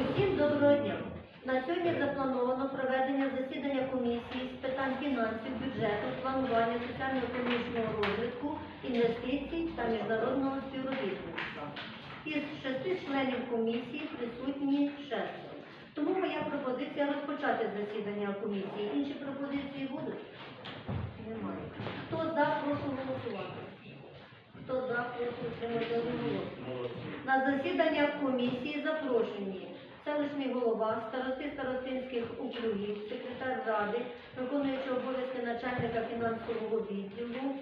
Усім доброго дня. На сьогодні заплановано проведення засідання комісії з питань фінансів, бюджету, планування соціально-економічного розвитку, інвестицій та міжнародного співробітництва. Із шести членів комісії присутні шестеро. Тому моя пропозиція розпочати засідання комісії. Інші пропозиції будуть? Немає. Хто за, прошу голосувати. Хто за, прошу утримати одноголосно. На засідання комісії запрошені селищний голова, старости старостинських округів, секретар ради, виконуючий обов'язки начальника фінансового відділу,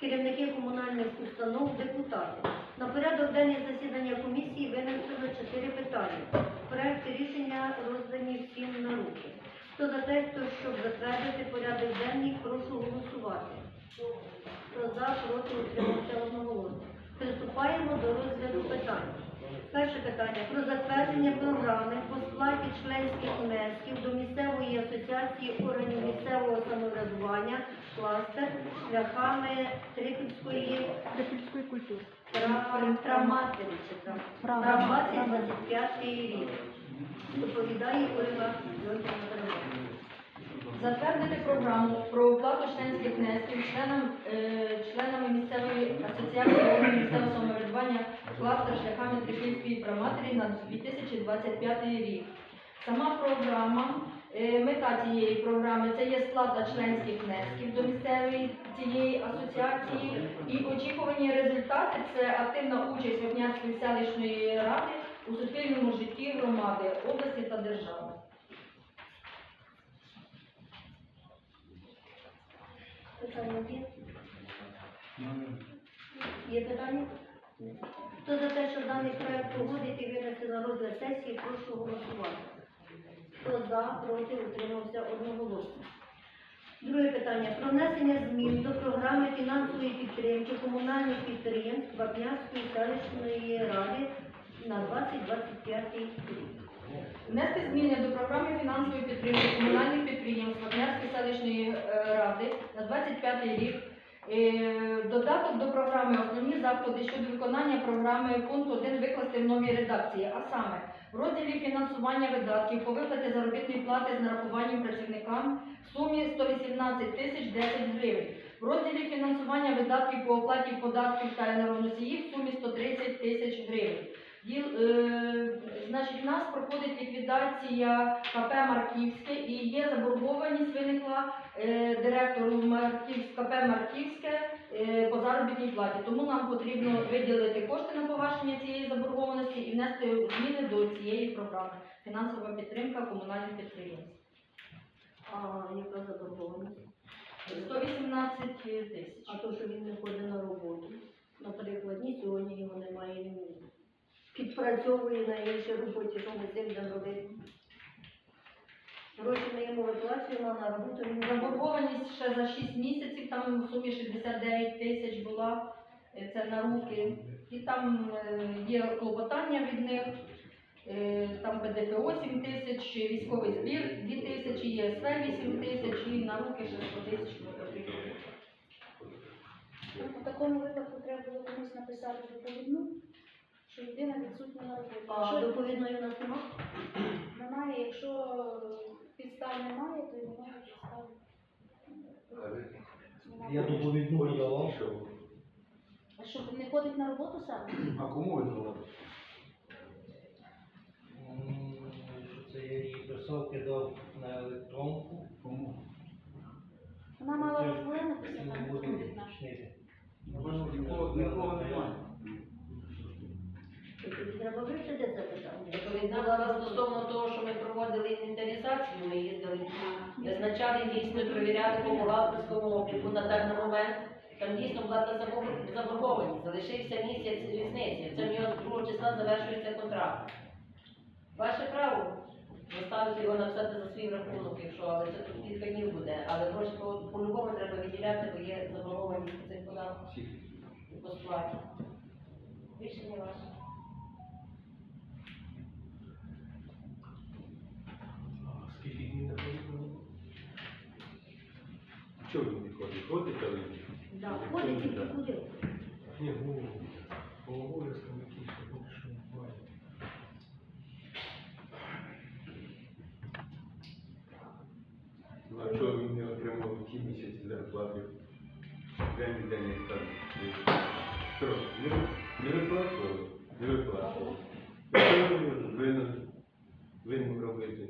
керівники комунальних установ, депутати. На порядок денний засідання комісії винесено чотири питання. Проекти рішення роздані всім на руки. Хто за те, хто щоб затвердити порядок денний, прошу голосувати. Хто за, проти, утримався одноголосно. Приступаємо до розгляду питань. Перше питання про затвердження програми по сплаті членських внесків до місцевої асоціації органів місцевого самоврядування кластер шляхами Трипільської Трипільської культури. тра- травматері чи там Права. травматері 25 рік. Доповідає Ольга Льонтівна Затвердити програму про оплату членських внесків членам, е, членами місцевої асоціації органів місцевого самоврядування кластер шляхами Трипільської проматері на 2025 рік. Сама програма, е, мета цієї програми це є сплата членських внесків до місцевої цієї асоціації і очікувані результати це активна участь Вапнярської селищної ради у суспільному житті громади, області та держави. Питання є? Питання? Хто за те, щоб даний проект погодити винести на розгляд сесії, прошу голосувати. Хто за, проти, утримався одноголосно. Друге питання. Про внесення змін до програми фінансової підтримки комунальних підприємств Вапнярської селищної ради на 2025 рік. Внести зміни до програми фінансової підтримки комунальних підприємств Вапнярської селищної е, ради на 25 рік. Е, Додаток до програми основні заходи щодо виконання програми пункт 1 викласти в новій редакції, а саме в розділі фінансування видатків по виплаті заробітної плати з нарахуванням працівникам в сумі 118 тисяч 10 гривень. В розділі фінансування видатків по оплаті податків та енергоносіїв в сумі 130 тисяч гривень. Діл, е, значить, в нас проходить ліквідація КП Марківське і є заборгованість виникла е, директору Марківськ, КП Марківське е, по заробітній платі. Тому нам потрібно виділити кошти на погашення цієї заборгованості і внести зміни до цієї програми. Фінансова підтримка комунальних підприємств. А яка заборгованість? 118 тисяч. А то, що він не ходить на роботу. Наприклад, ні сьогодні його немає, ні підпрацьовує на іншій роботі, що ми цим робити. Гроші ми йому виплачуємо, на роботу Заборгованість ще за 6 місяців, там в сумі 69 тисяч була, е, це на руки. І там е, є клопотання від них, е, там ПДФО 7 тисяч, військовий збір 2 тисячі, ЄСВ 8 тисяч і на руки ще 100 тисяч. Ну, У такому випадку треба було комусь написати доповідну, що людина відсутня на роботі. А Якщо доповідної у нас немає? немає, якщо підстав немає, то й немає підстав. Я доповідну видавав. А що не ходить на роботу саме? А кому ви давали? Це я її писав, кидав на електронку. Кому? Вона мала розглянутися Не на буду доповідь наша. Нікого, нікого немає. Тоді треба вивчити це питання. Відповідно, стосовно того, що ми проводили інвентаризацію, ми їздили, визначали дійсно, перевіряли по бухгалтерському обліку на даний момент. Там дійсно була та заборгованість, залишився місяць різниці. Це в нього 2 числа завершується контракт. Ваше право заставити його написати за свій рахунок, якщо, але це тут кілька днів буде. Але гроші по- по-любому треба виділяти, бо є заборгованість цих податках і по сплаті. Рішення ваше. Да, ходить і куди? Ні, голову. Головою скалики, щоб що бачити. А чого він не отримав ті місяці зарплати? Де ніде не так? Не виплачували? Не виплачували. Винен, винен робити.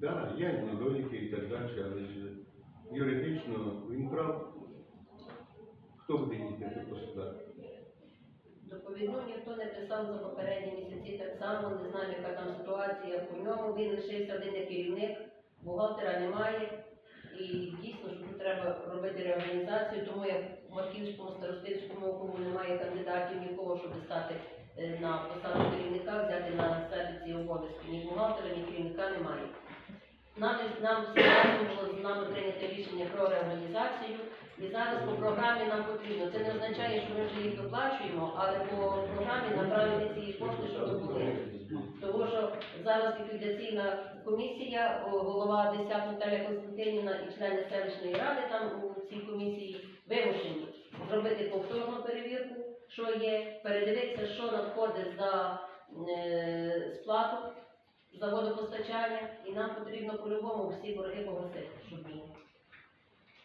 Так, да, є недоліки і так далі, але ж юридично він прав. Хто буде їздити по судах? Доповідну ніхто не писав за попередні місяці так само, не знаю, яка там ситуація по ньому. Він лишився один керівник, бухгалтера немає. І дійсно, що тут треба робити реорганізацію, тому як в Марківському старостинському округу немає кандидатів нікого, щоб стати е, на посаду керівника, взяти на себе ці обов'язки. Ні бухгалтера, ні керівника немає. Нам, нам було з нами прийнято рішення про реорганізацію. І зараз по програмі нам потрібно. Це не означає, що ми вже їх виплачуємо, але по програмі направити ці кошти, щоб були. Тому що зараз ліквідаційна комісія, голова ДЕСЯК Наталія Константинівна і члени селищної ради там у цій комісії вимушені зробити повторну перевірку, що є, передивитися, що надходить за е, сплату за водопостачання, і нам потрібно по-любому всі борги погасити, щоб було.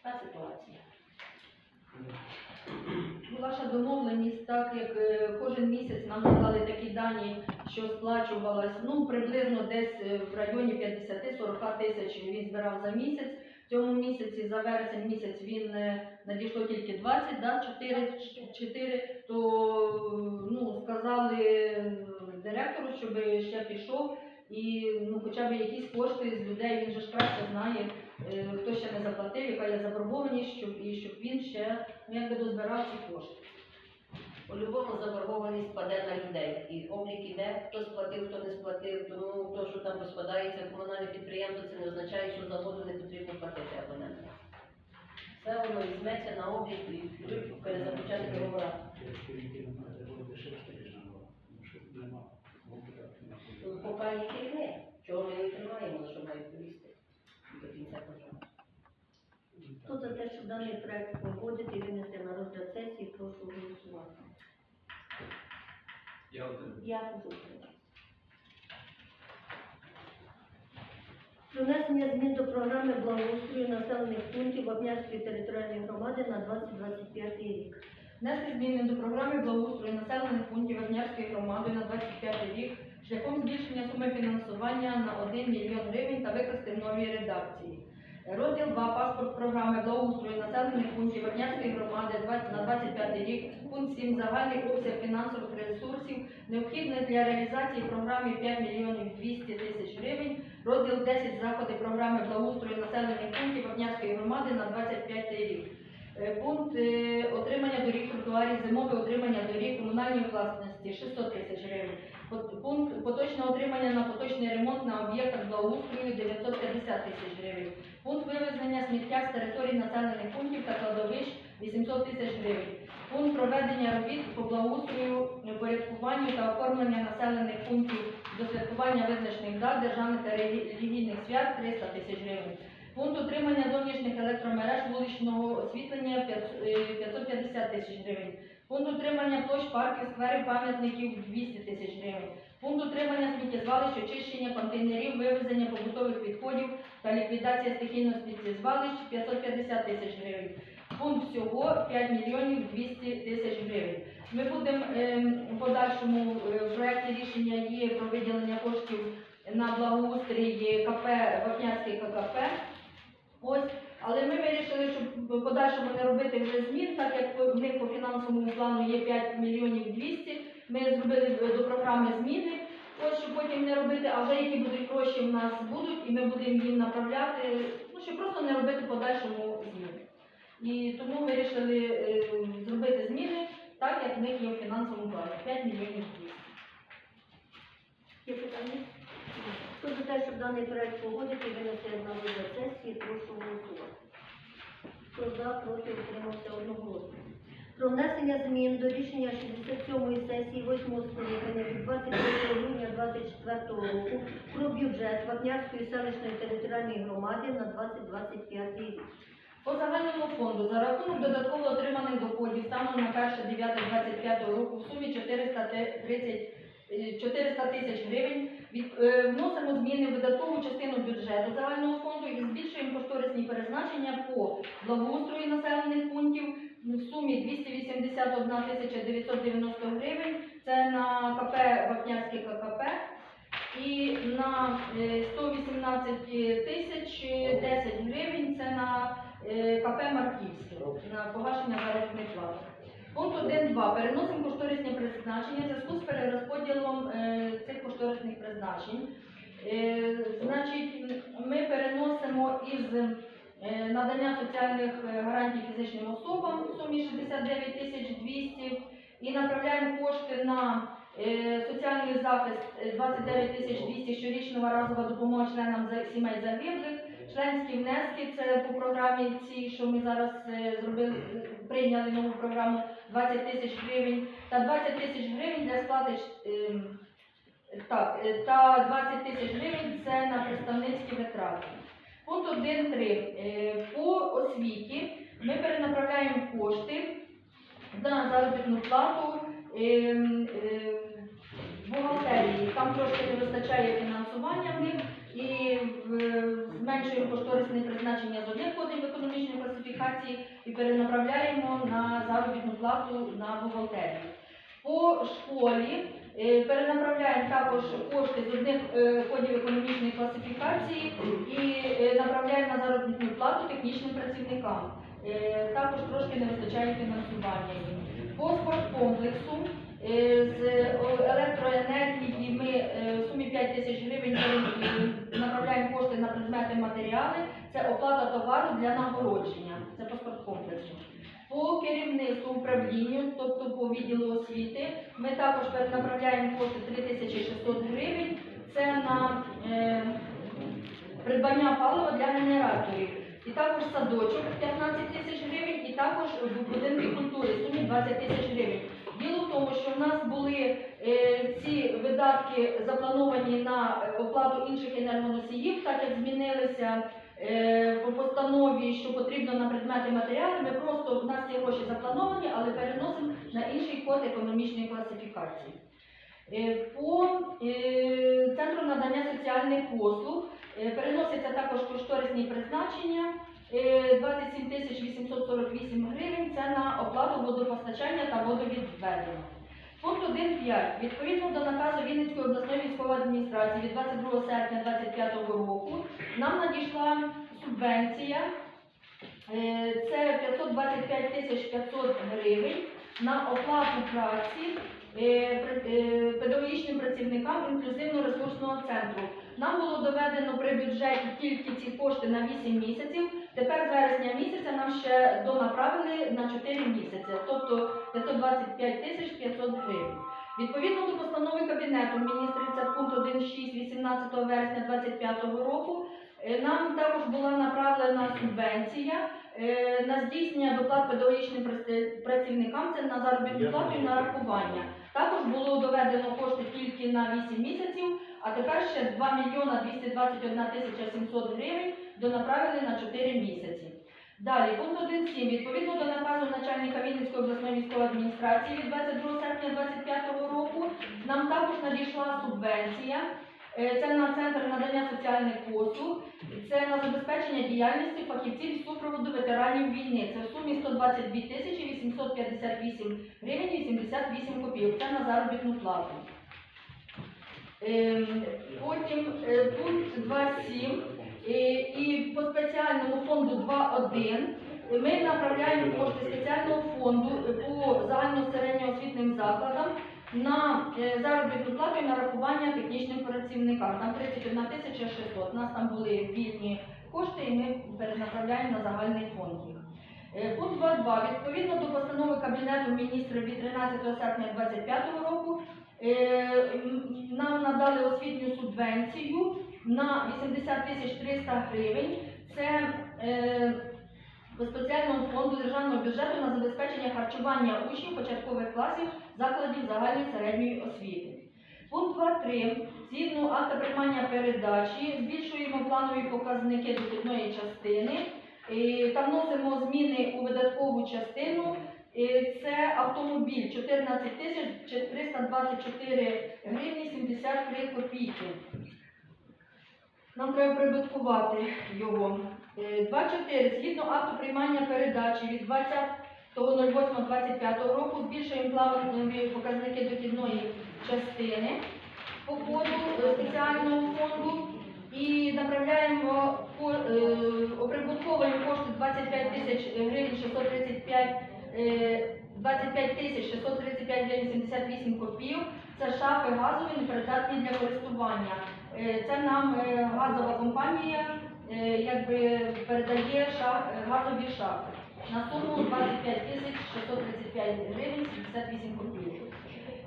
Та ситуація. Була ще домовленість, так як е, кожен місяць нам надали такі дані, що сплачувалось ну приблизно десь е, в районі 50-40 тисяч він збирав за місяць. В цьому місяці за вересень місяць він е, надійшло тільки 20, да, 4, 4 то ну, сказали директору, щоб ще пішов. І ну, хоча б якісь кошти з людей, він же ж краще знає, е, хто ще не заплатив, яка є заборгованість, щоб, і щоб він ще ну, якби дозбирав ці кошти. По-любому заборгованість паде на людей. І облік іде, хто сплатив, хто не сплатив. Тому то, що там розпадається комунальне підприємство, це не означає, що за воду не потрібно платити абонентам. Все воно візьметься на облік і будуть перезаключати є керівник, чого ми його тримаємо, що має відповісти до кінця програми. Хто за те, щоб даний проект погодити і винести на розгляд сесії, прошу голосувати. Я один. Я голосую. Про внесення змін до програми благоустрою населених пунктів Вапнярської територіальної громади на 2025 рік. Внести зміни до програми благоустрою населених пунктів Вернярської громади на 25 рік шляхом збільшення суми фінансування на 1 мільйон гривень та викласти в редакції. Розділ 2 паспорт програми благоустрою населених пунктів Вернярської громади на 25 рік, пункт 7 загальний обсяг фінансових ресурсів, необхідний для реалізації програми 5 мільйонів 200 тисяч гривень, розділ 10 заходи програми благоустрою населених пунктів Вернярської громади на 25 рік. Е, Пункт е, отримання доріг тротуарів, зимове отримання доріг комунальної власності 600 тисяч гривень. Пункт поточне отримання на поточний ремонт на об'єктах благоустрою 950 тисяч гривень. Пункт вивезення сміття з територій населених пунктів та кладовищ 800 тисяч гривень. Пункт проведення робіт по благоустрою, порядкуванню та оформлення населених пунктів до святкування визначених дат державних та релігійних свят 300 тисяч гривень. Пункт утримання зовнішніх електромереж вуличного освітлення 550 тисяч гривень. Пункт утримання площ парків, скверів, пам'ятників 200 тисяч гривень. Пункт утримання сміттєзвалищ, очищення контейнерів, вивезення побутових відходів та ліквідація стихійного сміттєзвалищ 550 тисяч гривень. Пункт всього 5 мільйонів 200 тисяч гривень. Ми будемо ем, в подальшому е, в проєкті рішення є про виділення коштів на благоустрій КП Вапнярський ККП. Ось, але ми вирішили, щоб в подальшому не робити вже змін, так як в них по фінансовому плану є 5 мільйонів 200. Ми зробили до програми зміни. Ось щоб потім не робити, а вже які будуть гроші в нас будуть, і ми будемо їм направляти, ну щоб просто не робити подальшому зміни. І тому ми вирішили е, зробити зміни так, як в них є в фінансовому плані 5 мільйонів 200. Є питання? Хто за те, щоб даний проект погодити і винести на розгляд сесії, прошу голосувати. Хто за, проти, утримався одноголосно. Про внесення змін до рішення 67-ї сесії 8-го скликання від 23 грудня 2024 року про бюджет Вапнярської селищної територіальної громади на 2025 рік. По загальному фонду за рахунок додатково отриманих доходів станом на 1.9.25 року в сумі 430 е, 400 тисяч гривень. Е, вносимо зміни в видаткову частину бюджету загального фонду і збільшуємо кошторисні перезначення по благоустрою населених пунктів в сумі 281 тисяча 990 гривень. Це на КП Вапнярське ККП. І на е, 118 тисяч 10 гривень це на е, КП Марківське, на погашення заробітних плат. Пункт 1.2. Переносимо кошторисні призначення в зв'язку з перерозподілом е, цих кошторисних призначень. Е, Значить, ми переносимо із е, надання соціальних е, гарантій фізичним особам в сумі 69 тисяч 200 і направляємо кошти на е, соціальний захист е, 29 тисяч 200 щорічного разова допомога членам сімей загиблих. Членські внески це по програмі ці, що ми зараз е, зробили, прийняли нову програму 20 тисяч гривень та 20 тисяч гривень для сплати е, так, е, та 20 тисяч гривень це на представницькі витрати. Пункт 1.3. Е, По освіті ми перенаправляємо кошти на заробітну плату ем, бухгалтерії. Там трошки не вистачає фінансування в і е, зменшуємо кошторисне призначення з одних кодів економічної класифікації і перенаправляємо на заробітну плату на бухгалтерію. По школі е, перенаправляємо також кошти з одних е, кодів економічної класифікації і направляємо на заробітну плату технічним працівникам. Також трошки не вистачає фінансування їм. По спорткомплексу з електроенергії ми е, в сумі 5 тисяч гривень е, направляємо кошти на предмети матеріали. Це оплата товару для нагородження. Це по спорткомплексу. По керівництву управлінню, тобто по відділу освіти, ми також перенаправляємо кошти 3600 гривень. Це на е, придбання палива для генераторів. І також садочок 15 тисяч гривень, і також в будинки культури сумі 20 тисяч гривень. Тому, що в нас були е, ці видатки заплановані на е, оплату інших енергоносіїв, так як змінилися е, по постанові, що потрібно на предмети матеріали. Ми просто в нас ці гроші заплановані, але переносимо на інший код економічної класифікації. Е, По е, центру надання соціальних послуг е, переносяться також кошторисні призначення. Е, 27 тисяч 848 гривень це на оплату водопостачання та водовідведення. Пункт 1.5. Відповідно до наказу Вінницької обласної військової адміністрації від 22 серпня 2025 року нам надійшла субвенція. Е, Це 525 тисяч 500 гривень на оплату праці е, е, педагогічним працівникам інклюзивно-ресурсного центру. Нам було доведено при бюджеті тільки ці кошти на 8 місяців. Тепер вересня місяця нам ще донаправили на 4 місяці, тобто 525 тисяч 500 гривень. Відповідно до постанови Кабінету міністрів, це пункт 1.6 18 вересня 2025 року, е, нам також була направлена субвенція е, на здійснення доплат педагогічним працівникам, це на заробітну плату і на рахування. Також було доведено кошти тільки на 8 місяців, а тепер ще 2 мільйона 221 тисяча 700 гривень донаправили на 4 місяці. Далі, пункт 1.7. Відповідно до наказу начальника Вінницької обласної військової адміністрації від 22 серпня 2025 року, нам також надійшла субвенція. Е, Це на центр надання соціальних послуг, це на забезпечення діяльності фахівців супроводу ветеранів війни. Це в сумі 122 тисячі 858 гривень 88 копійок. Це на заробітну плату. Ем, Потім е, пункт 2.7 е, і по спеціальному фонду 2.1 ми направляємо кошти спеціального фонду е, по загальносередньоосвітнім закладам на е, заробітну плату і нарахування технічним працівникам. Там 31 тисяча 600. У нас там були вільні кошти і ми перенаправляємо на загальний фонд їх. Е, Пункт 2.2. Відповідно до постанови Кабінету міністрів від 13 серпня 2025 року е, нам надали освітню субвенцію на 80 тисяч 300 гривень. Це е, по спеціальному фонду державного бюджету на забезпечення харчування учнів початкових класів закладів загальної середньої освіти. Пункт 2.3. Згідно акта приймання передачі збільшуємо планові показники дохідної частини та вносимо зміни у видаткову частину це автомобіль 14 тисяч 424 гривні 73 копійки. Нам треба прибуткувати його. Е, 2.4. Згідно акту приймання передачі від 20.08.25 року збільшуємо плавні показники дохідної частини по коду е, спеціального фонду і направляємо е, оприбутковуємо кошти 25 тисяч гривень 635 е, 25 тисяч 635 гривень 78 копійок. Це шафи газові, непридатні для користування. Е, Це нам е, газова компанія е, якби передає ша- е, газові шафи на суму 25 тисяч 635 гривень 78 копійок.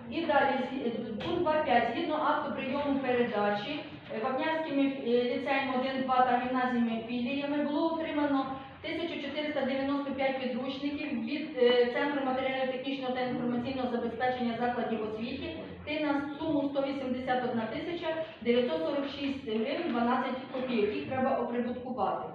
І далі е, пункт 2.5. Згідно акту прийому передачі е, Вапнярськими е, ліцеями 1, 2 та гімназіями філіями було отримано 1495 підручників від е, Центру матеріально-технічного та інформаційного забезпечення закладів освіти ти на суму 181 тисяча 946 гривень 12 копійок. Їх треба оприбуткувати.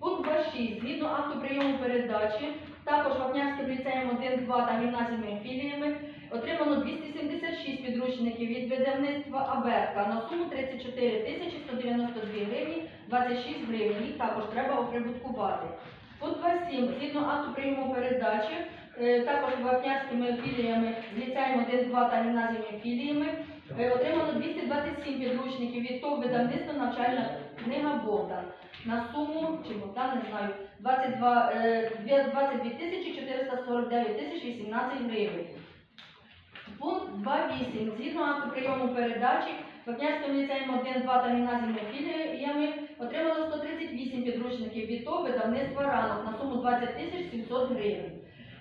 Пункт 2.6. Згідно акту прийому передачі, також Вапнярським ліцеєм 1, 2 та гімназіями філіями отримано 276 підручників від видавництва Абетка на суму 34 тисячі 192 гривні 26 гривень. Їх також треба оприбуткувати. Пункт 2.7. Згідно акту прийому передачі, е, також вапнярськими філіями ліцеєм 1, 2 та гімназіями філіями е, отримано 227 підручників від ТОВ видавництва навчальна книга Богдан на суму, чи Богдан, не знаю, 22, е, 22 тисячі 449 тисяч 18 гривень. Пункт 2.8. Згідно акту прийому передачі Вапнярським ліцеєм 1, 2 та гімназіями філіями отримано 138 підручників від ТОВ видавництва ранок на суму 20 тисяч 700 гривень.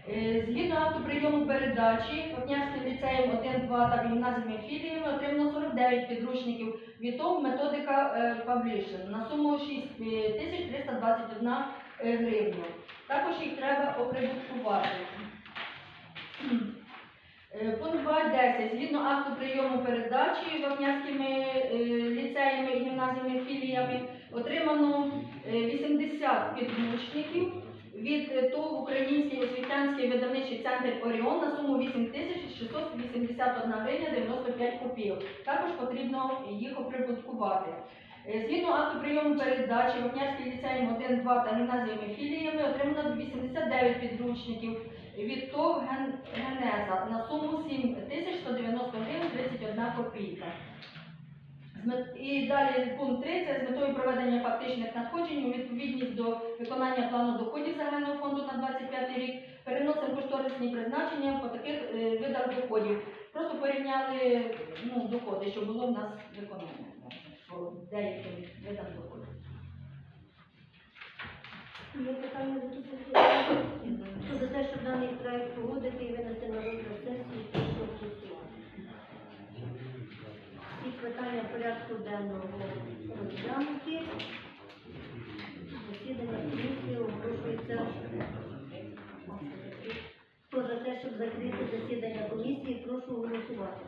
Е, Згідно акту прийому передачі Вапнярським ліцеєм 1, 2 та гімназіями філіями отримано 49 підручників від ТОВ методика е, Publishing на суму 6 тисяч 321 е, гривня. Також їх треба оприбуткувати. Е, Пункт 2.10. Згідно акту прийому передачі Вапнярськими е, ліцеями і гімназіями філіями отримано е, 80 підручників від е, ТОВ Український освітянський видавничий центр Оріон на суму 8 тисяч 681 гривня 95 копійок. Також потрібно їх оприбуткувати. Е, Згідно акту прийому передачі Вапнярський ліцеєм 1, 2 та гімназіями філіями отримано 89 підручників від ТОВ Генеза на суму 7 тисяч 190 гривень 31 копійка. І далі пункт 3 з метою проведення фактичних надходжень у відповідність до виконання плану доходів загального фонду на 25 рік переносимо кошторисні призначення по таких е, видах доходів. Просто порівняли ну, доходи, що було в нас виконання деяким видам доходів. Є питання до Хто за те, щоб даний проект погодити і винести на розгляд сесії, прошу голосувати. Всі питання порядку денного розглянуті. Засідання комісії оголошується. Хто за те, щоб закрити засідання комісії, прошу голосувати.